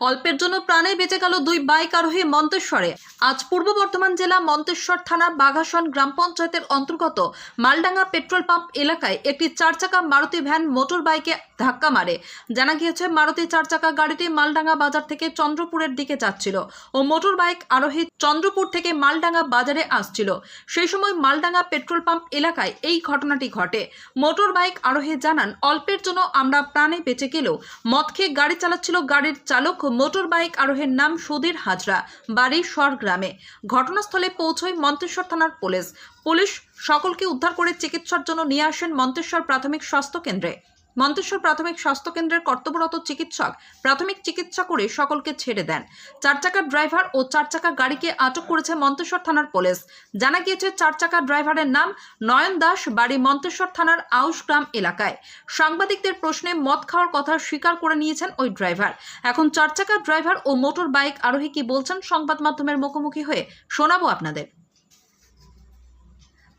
অল্পের জন্য প্রাণে বেঁচে গেল দুই বাইক আরোহী মন্তেশ্বরে। আজ পূর্ব বর্ধমান জেলা মন্তেশ্বর থানা বাঘাসন গ্রাম পঞ্চায়েতের অন্তর্গত মালডাঙ্গা পেট্রোল পাম্প এলাকায় একটি চারচাকা মারুতি ভ্যান মোটর বাইকে ধাক্কা মারে। জানা গিয়েছে, মারুতি চারচাকা গাড়িটি মালডাঙ্গা বাজার থেকে চন্দ্রপুরের দিকে যাচ্ছিল ও মোটর বাইক আরোহী চন্দ্রপুর থেকে মালডাঙ্গা বাজারে আসছিল। সেই সময় মালডাঙ্গা পেট্রোল পাম্প এলাকায় এই ঘটনাটি ঘটে। মোটর বাইক আরোহী জানান, অল্পের জন্য আমরা প্রাণে বেঁচে গেলেও মদ খেয়ে গাড়ি চালাচ্ছিল গাড়ির চালক, মোটর বাইক আরোহীর নাম সুধীর হাজরা। বাড়ি সর গ্রামে। ঘটনাস্থলে পৌঁছয় মন্তেশ্বর থানার পুলিশ। পুলিশ সকলকে উদ্ধার করে চিকিৎসার জন্য নিয়ে আসেন মন্তেশ্বর প্রাথমিক স্বাস্থ্য কেন্দ্রে। মন্তেশ্বর প্রাথমিক স্বাস্থ্য কেন্দ্রের কর্তব্যরত চিকিৎসক প্রাথমিক চিকিৎসা করে সকলকে ছেড়ে দেন। চার চাকার ড্রাইভার ও চার চাকা গাড়িকে আটক করেছে মন্তেশ্বর থানার পুলিশ। জানা গিয়েছে চার চাকার ড্রাইভারের নাম নয়ন দাস, বাড়ি মন্তেশ্বর থানার আউশগ্রাম এলাকায়। সাংবাদিকদের প্রশ্নে মদ খাওয়ার কথা স্বীকার করে নিয়েছেন ওই ড্রাইভার। এখন চার চাকার ড্রাইভার ও মোটর বাইক আরোহী কি বলছেন সংবাদ মাধ্যমের মুখোমুখি হয়ে শোনাবো আপনাদের।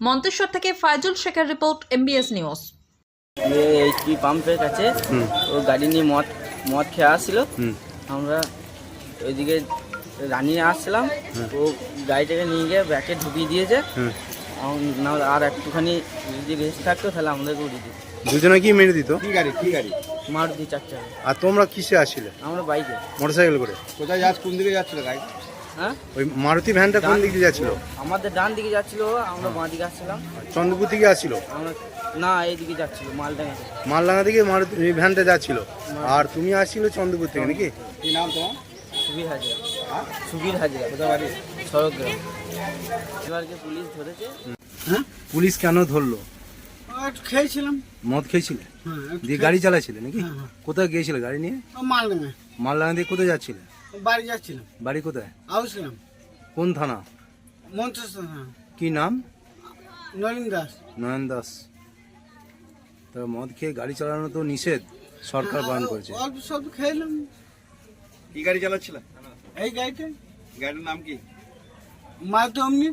মন্তেশ্বর থেকে ফাইজুল শেখের রিপোর্ট এমবিএস নিউজ এইচপি পাম্পের কাছে ও গাড়ি নিয়ে মদ মদ খেয়ে আসছিল। আমরা ওইদিকে রানিয়ে আসছিলাম। ও গাড়িটাকে নিয়ে গিয়ে ব্যাকে ঢুকিয়ে দিয়েছে। না আর একটুখানি যদি রেস্ট থাকতো তাহলে আমাদেরকে উড়িয়ে দিত। দুজনে কি মেরে দিত? কি গাড়ি কি গাড়ি? মারুতি চারটে। আর তোমরা কিসে আসছিলে? আমরা বাইকে। মোটরসাইকেল করে? কোথায় যাচ্ছ কোন দিকে যাচ্ছিল গাড়ি হ্যাঁ? ওই মারুতি ভ্যানটা কোন দিক দিয়ে যাচ্ছিল? আমাদের ডান দিকে যাচ্ছিল আমরা বাঁ দিকে আসছিলাম। চন্দ্রপুর থেকে আসছিল আমরা না এইদিকে যাচ্ছিল মালডাঙ্গা থেকে। মালডাঙ্গা থেকে মারুতি এই ভ্যানটা যাচ্ছিল। আর তুমি আসছিল চন্দ্রপুর থেকে নাকি? কি নাম তোমার? সুবীর হাজিরা। হ্যাঁ? সুবীর হাজিরা কোথায় বাড়ি? এবারকে পুলিশ ধরেছে হ্যাঁ? পুলিশ কেন ধরলো? একটু খেয়েছিলাম। মদ খেয়েছিলে? হ্যাঁ একটু দিয়ে গাড়ি চালাচ্ছিলে নাকি। কোথায় গিয়েছিলে গাড়ি নিয়ে? খেয়ে- মালডাঙ্গা। মালডাঙ্গা দিয়ে কোথায় যাচ্ছিলে? বাড়ি যাচ্ছিলাম। বাড়ি কোথায়? আউসলাম কোন থানা? মন্ত্রস্থ হ্যাঁ কি নাম? নরেন দাস। নয়ন দাস। তো মদ খেয়ে গাড়ি চালানো তো নিষেধ সরকার বারণ করেছে। অল্প স্বল্প খেলাম কি গাড়ি চালাচ্ছিল? এই গাড়িটা। গাড়ির নাম কি? অমনি